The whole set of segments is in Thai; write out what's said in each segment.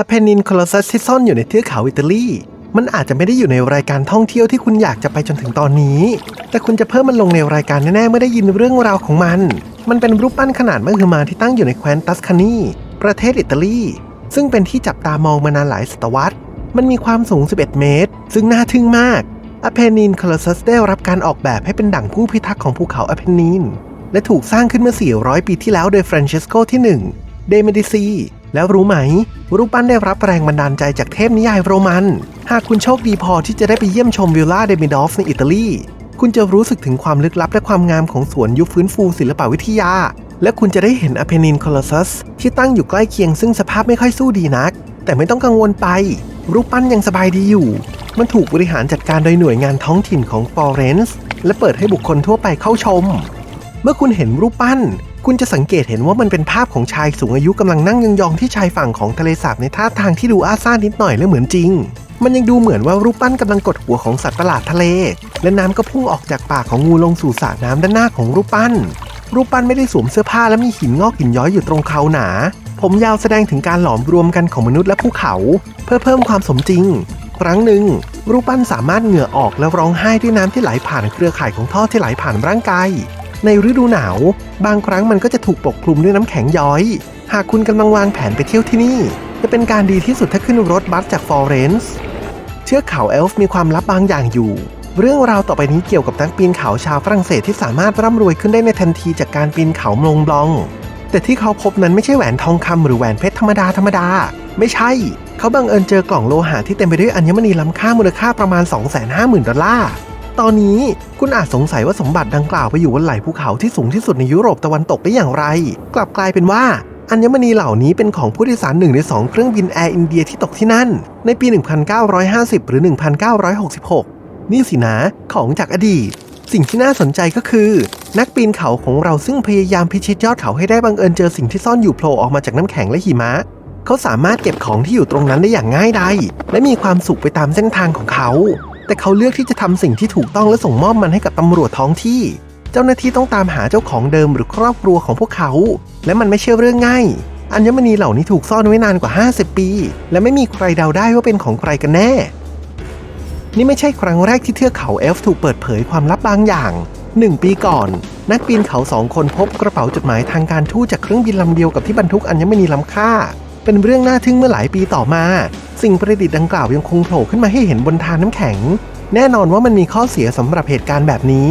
อเพนินคอลซัสที่ซ่อนอยู่ในเทือกเขาอิตาลี มันอาจจะไม่ได้อยู่ในรายการท่องเที่ยวที่คุณอยากจะไปจนถึงตอนนี้ แต่คุณจะเพิ่มมันลงในรายการแน่ๆเมื่อได้ยินเรื่องราวของมัน มันเป็นรูปปั้นขนาดมหึมาที่ตั้งอยู่ในแคว้นตัสคานีประเทศอิตาลี ซึ่งเป็นที่จับตามองมานานหลายศตวรรษ มันมีความสูง 11 เมตร ซึ่งน่าทึ่งมากอเพนินคอลซัสได้รับการออกแบบให้เป็นดั่งผู้พิทักษ์ของภูเขาอเพนินและถูกสร้างขึ้นเมื่อ 400 ปีที่แล้วโดยฟรานเชสโกที่ 1 เดเมดิซี แล้วรู้ไหม รูปปั้นได้รับแรงบันดาลใจจากเทพนิยายโรมัน หากคุณโชคดีพอที่จะได้ไปเยี่ยมชมวิลล่าเดมิดอฟในอิตาลี คุณจะรู้สึกถึงความลึกลับและความงามของสวนยุคฟื้นฟูศิลปวิทยา และคุณจะได้เห็นอเพนินคอลซัสที่ตั้งอยู่ใกล้เคียงซึ่งสภาพไม่ค่อยสู้ดีนัก แต่ไม่ต้องกังวลไป รูปปั้นยังสบายดีอยู่ มันถูกบริหารจัดการโดยหน่วยงานท้องถิ่นของฟลอเรนซ์และเปิดให้บุคคลทั่วไปเข้าชม เมื่อคุณเห็นรูปปั้น คุณจะสังเกตเห็นว่ามันเป็นภาพของชายสูงอายุกำลังนั่งยองๆที่ชายฝั่งของทะเลสาบในท่าทางที่ดูอาซ่านิดหน่อยและเหมือนจริง มันยังดูเหมือนว่ารูปปั้นกำลังกดหัวของสัตว์ประหลาดทะเล และน้ำก็พุ่งออกจากปากของงูลงสู่สระน้ำด้านหน้าของรูปปั้น รูปปั้นไม่ได้สวมเสื้อผ้าและมีหินงอกหินย้อยอยู่ตรงเขาหนา ผมยาวแสดงถึงการหลอมรวมกันของมนุษย์และภูเขา เพื่อเพิ่มความสมจริง ครั้งหนึ่งรูปปั้นสามารถเหงื่อออกและร้องไห้ด้วยน้ำที่ไหลผ่านเครือข่ายของท่อที่ไหลผ่านร่างกาย ในฤดูหนาว บางครั้งมันก็จะถูกปกคลุมด้วยน้ำแข็งย้อย หากคุณกำลังวางแผนไปเที่ยวที่นี่ จะเป็นการดีที่สุดถ้าขึ้นรถบัสจากฟลอเรนซ์เชือกเขาเอลฟ์มีความลับบางอย่างอยู่ เรื่องราวต่อไปนี้เกี่ยวกับนักปีนเขาชาวฝรั่งเศสที่สามารถร่ำรวยขึ้นได้ในทันทีจากการปีนเขามลงบลอง แต่ที่เขาพบนั้นไม่ใช่แหวนทองคำหรือแหวนเพชรธรรมดาธรรมดา ไม่ใช่ เขาบังเอิญเจอกล่องโลหะที่เต็มไปด้วยอัญมณีล้ำค่ามูลค่าประมาณ 250,000 ดอลลาร์ ตอนนี้คุณอาจสงสัยว่าสมบัติดังกล่าวไปอยู่บนไหล่ภูเขาที่สูงที่สุดในยุโรปตะวันตกได้อย่างไร กลับกลายเป็นว่าอัญมณีเหล่านี้เป็นของผู้โดยสารหนึ่งในสองเครื่องบินแอร์อินเดียที่ตกที่นั่น ในปี 1950 หรือ 1966 นี่สินะของจากอดีต สิ่งที่น่าสนใจก็คือ นักปีนเขาของเราซึ่งพยายามพิชิตยอดเขาให้ได้บังเอิญเจอสิ่งที่ซ่อนอยู่โผล่ออกมาจากน้ำแข็งและหิมะ เขาสามารถเก็บของที่อยู่ตรงนั้นได้อย่างง่ายดายและมีความสุขไปตามเส้นทางของเขา แต่เขาเลือกที่จะทำสิ่งที่ถูกต้องและส่งมอบมันให้กับตำรวจท้องที่ เจ้าหน้าที่ต้องตามหาเจ้าของเดิมหรือครอบครัวของพวกเขา และมันไม่ใช่เรื่องง่าย อัญมณีเหล่านี้ถูกซ่อนไว้นานกว่า 50 ปี และไม่มีใครเดาได้ว่าเป็นของใครกันแน่ นี่ไม่ใช่ครั้งแรกที่เทือกเขาเอลฟ์ถูกเปิดเผยความลับบางอย่าง1ปีก่อน นักปีนเขาสองคนพบกระเป๋าจดหมายทางการทูตจากเครื่องบินลำเดียวกับที่บรรทุกอัญมณีล้ำค่า เป็นเรื่องน่าทึ่งเมื่อหลายปีต่อมา สิ่งประดิษฐ์ดังกล่าวยังคงโผล่ขึ้นมาให้เห็นบนทานน้ำแข็ง แน่นอนว่ามันมีข้อเสียสำหรับเหตุการณ์แบบนี้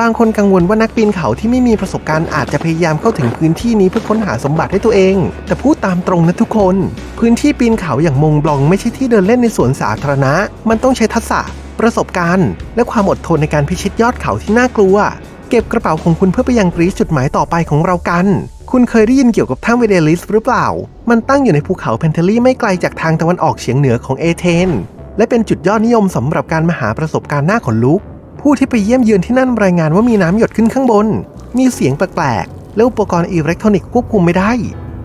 บางคนกังวลว่านักปีนเขาที่ไม่มีประสบการณ์อาจจะพยายามเข้าถึงพื้นที่นี้เพื่อค้นหาสมบัติให้ตัวเอง แต่พูดตามตรงนะทุกคน พื้นที่ปีนเขาอย่างมงบลองไม่ใช่ที่เดินเล่นในสวนสาธารณะ มันต้องใช้ทักษะ ประสบการณ์ และความอดทนในการพิชิตยอดเขาที่น่ากลัว เก็บกระเป๋าของคุณเพื่อไปยังกรีซจุดหมายต่อไปของเรากัน คุณเคยได้ยินเกี่ยวกับถ้ำเวเดลิสหรือเปล่า มันตั้งอยู่ในภูเขาเพนเทลีไม่ไกลจากทางตะวันออกเฉียงเหนือของเอเธน และเป็นจุดยอดนิยมสำหรับการมาหาประสบการณ์หน่าขนลุก ผู้ที่ไปเยี่ยมเยือนที่นั่นรายงานว่ามีน้ำหยดขึ้นข้างบน มีเสียงแปลกๆ และอุปกรณ์อิเล็กทรอนิกส์ควบคุมไม่ได้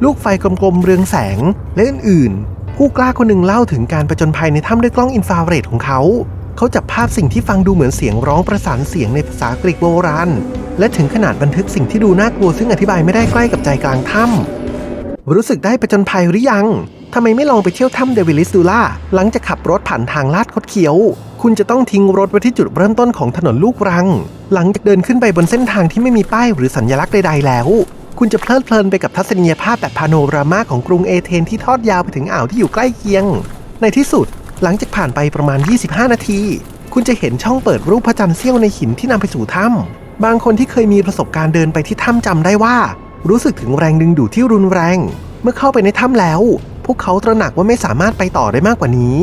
ลูกไฟกลมๆ เรืองแสง และอื่นๆ ผู้กล้าคนหนึ่งเล่าถึงการประจนภัยในถ้ำด้วยกล้องอินฟราเรดของเขา เขาจับภาพสิ่งที่ฟังดูเหมือนเสียงร้องประสานเสียงในภาษากรีกโบราณ และถึงขนาดบันทึกสิ่งที่ดูน่ากลัวซึ่งอธิบายไม่ได้ใกล้กับใจกลางถ้ำรู้สึกได้ประจนภัยหรือยังทำไมไม่ลองไปเที่ยวถ้ำเดวิลิสดูล่าหลังจากขับรถผ่านทางลาดคดเคี้ยว คุณจะต้องทิ้งรถไว้ที่จุดเริ่มต้นของถนนลูกรัง หลังจากเดินขึ้นไปบนเส้นทางที่ไม่มีป้ายหรือสัญลักษณ์ใดๆแล้ว คุณจะเพลิดเพลินไปกับทัศนียภาพแบบพาโนรามาของกรุงเอเธนที่ทอดยาวไปถึงอ่าวที่อยู่ใกล้เคียง ในที่สุด หลังจากผ่านไปประมาณ 25 นาที คุณจะเห็นช่องเปิดรูปพระจันทร์เสี้ยวในหินที่นำไปสู่ถ้ำบางคนที่เคยมีประสบการณ์เดินไปที่ถ้ำจำได้ว่า รู้สึกถึงแรงดึงดูดที่รุนแรง เมื่อเข้าไปในถ้ำแล้ว พวกเขาตระหนักว่าไม่สามารถไปต่อได้มากกว่านี้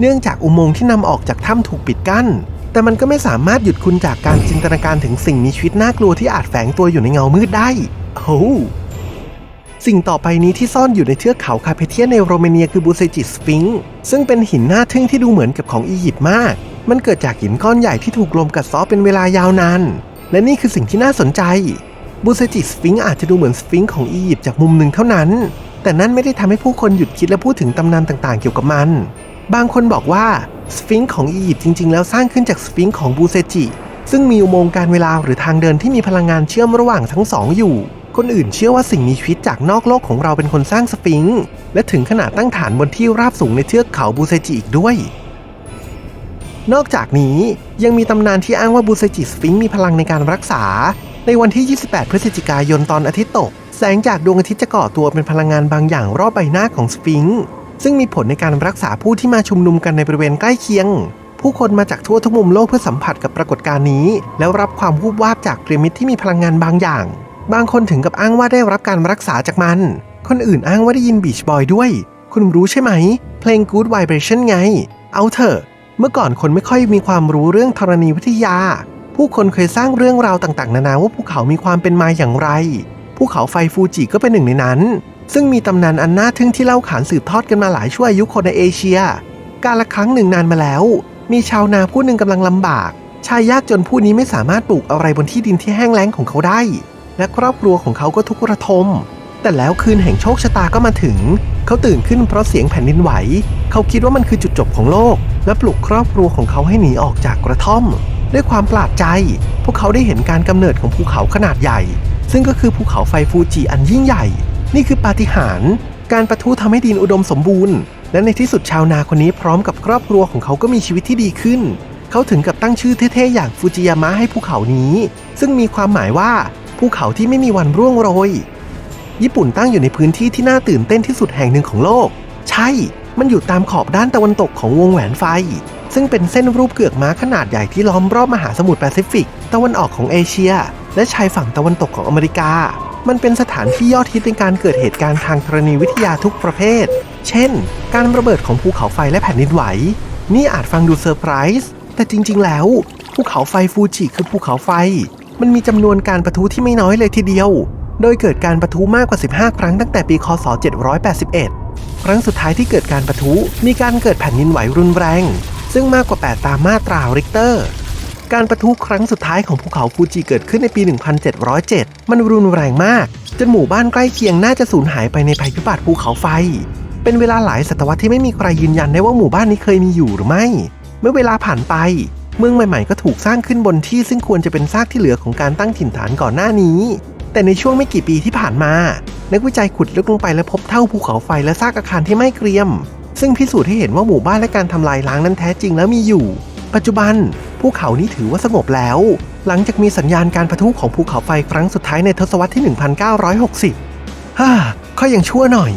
เนื่องจากอุโมงค์ที่นำออกจากถ้ำถูกปิดกั้น แต่มันก็ไม่สามารถหยุดคุณจากการจินตนาการถึงสิ่งมีชีวิตน่ากลัวที่อาจแฝงตัวอยู่ในเงามืดได้โอ้โห สิ่งต่อไปนี้ที่ซ่อนอยู่ในเทือกเขาคาเพเทียในโรมาเนียคือบูเซจิสฟิงค์ซึ่งเป็นหินหน้าทึ่งที่ดูเหมือนกับของอียิปต์มาก มันเกิดจากหินก้อนใหญ่ที่ถูกลมกัดเซาะเป็นเวลายาวนาน และนี่คือสิ่งที่น่าสนใจ บูเซจิสฟิงค์อาจจะดูเหมือนสฟิงค์ของอียิปต์จากมุมหนึ่งเท่านั้น แต่นั่นไม่ได้ทำให้ผู้คนหยุดคิดและพูดถึงตำนานต่างๆ เกี่ยวกับมัน บางคนบอกว่าสฟิงค์ของอียิปต์จริง ๆ แล้วสร้างขึ้นจากสฟิงค์ของบูเซจิซึ่งมีอุโมงค์การเวลาหรือทางเดินที่มีพลังงานเชื่อมระหว่างทั้งสองอยู่ คนอื่นเชื่อว่าสิ่งมีชีวิตจากนอกโลกของเราเป็นคนสร้างสฟิงค์และถึงขนาดตั้งฐานบนที่ราบสูงในเทือกเขาบูเซจิอีกด้วย นอกจากนี้ยังมีตำนานที่อ้างว่าบูเซจิสฟิงค์มีพลังในการรักษา ในวันที่ 28 พฤศจิกายนตอนอาทิตย์ตก แสงจากดวงอาทิตย์จะก่อตัวเป็นพลังงานบางอย่างรอบใบหน้าของสฟิงค์ซึ่งมีผลในการรักษาผู้ที่มาชุมนุมกันในบริเวณใกล้เคียง ผู้คนมาจากทั่วทุกมุมโลกเพื่อสัมผัสกับปรากฏการณ์นี้ แล้วรับความวูบวาบจากพีระมิดที่มีพลังงานบางอย่าง บางคนถึงกับอ้างว่าได้รับการรักษาจากมัน คนอื่นอ้างว่าได้ยินบีชบอยด้วย คุณรู้ใช่ไหม เพลง Good Vibration ไง เอาเถอะ เมื่อก่อนคนไม่ค่อยมีความรู้เรื่องธรณีวิทยา ผู้คนเคยสร้างเรื่องราวต่างๆ นานาว่าภูเขามีความเป็นมาอย่างไร ภูเขาไฟฟูจิก็เป็นหนึ่งในนั้น ซึ่งมีตำนานอันน่าทึ่งที่เล่าขานสืบทอดกันมาหลายชั่วอายุคนในเอเชีย การละครั้งหนึ่งนานมาแล้ว มีชาวนาผู้หนึ่งกำลังลำบาก ชายยากจนผู้นี้ไม่สามารถปลูกอะไรบนที่ดินที่แห้งแล้งของเขาได้ และครอบครัวของเขาก็ทุกข์ระทม แต่แล้วคืนแห่งโชคชะตาก็มาถึง เขาตื่นขึ้นเพราะเสียงแผ่นดินไหว เขาคิดว่ามันคือจุดจบของโลก และปลุกครอบครัวของเขาให้หนีออกจากกระท่อม ด้วยความประหลาดใจ พวกเขาได้เห็นการกำเนิดของภูเขาขนาดใหญ่ ซึ่งก็คือภูเขาไฟฟูจิอันยิ่งใหญ่ นี่คือปาฏิหาริย์การประทุทำให้ดินอุดมสมบูรณ์ และในที่สุดชาวนาคนนี้พร้อมกับครอบครัวของเขาก็มีชีวิตที่ดีขึ้น เขาถึงกับตั้งชื่อเท่ๆอย่างฟูจิยามะให้ภูเขานี้ ซึ่งมีความหมายว่า ภูเขาที่ไม่มีวันร่วงโรย ญี่ปุ่นตั้งอยู่ในพื้นที่ที่น่าตื่นเต้นที่สุดแห่งหนึ่งของโลก ใช่ มันอยู่ตามขอบด้านตะวันตกของวงแหวนไฟ ซึ่งเป็นเส้นรูปเกือกม้าขนาดใหญ่ที่ล้อมรอบมหาสมุทรแปซิฟิก ตะวันออกของเอเชีย และชายฝั่งตะวันตกของอเมริกา มันเป็นสถานที่ยอดฮิตในการเกิดเหตุการณ์ทางธรณีวิทยาทุกประเภท เช่น การระเบิดของภูเขาไฟและแผ่นดินไหว นี่อาจฟังดูเซอร์ไพรส์แต่จริง ๆ แล้วภูเขาไฟฟูจิคือภูเขาไฟ มันมีจำนวนการประทุที่ไม่น้อยเลยทีเดียว โดยเกิดการประทุมากกว่า 15 ครั้งตั้งแต่ปีคศ 781 ครั้งสุดท้ายที่เกิดการประทุมีการเกิดแผ่นดินไหวรุนแรง ซึ่งมากกว่า 8 ตามมาตราริกเตอร์ การประทุครั้งสุดท้ายของภูเขาฟูจิเกิดขึ้นในปี 1707 มันรุนแรงมากจนหมู่บ้านใกล้เคียงน่าจะสูญหายไปในภัยพิบัติภูเขาไฟ เป็นเวลาหลายศตวรรษที่ไม่มีใครยืนยันได้ว่าหมู่บ้านนี้เคยมีอยู่หรือไม่ เมื่อเวลาผ่านไป เมืองใหม่ๆก็ถูกสร้างขึ้นบนที่ซึ่งควรจะเป็นซากที่เหลือของการตั้งถิ่นฐานก่อนหน้านี้ แต่ในช่วงไม่กี่ปีที่ผ่านมา นักวิจัยขุดลึกลงไปและพบเท่าภูเขาไฟและซากอาคารที่ไม่เกรียม ซึ่งพิสูจน์ให้เห็นว่าหมู่บ้านและการทำลายล้างนั้นแท้จริงแล้วมีอยู่ ปัจจุบันภูเขานี้ถือว่าสงบแล้ว หลังจากมีสัญญาณการประทุของภูเขาไฟครั้งสุดท้ายในทศวรรษที่ 1960ฮ่าข้อยังชั่วหน่อย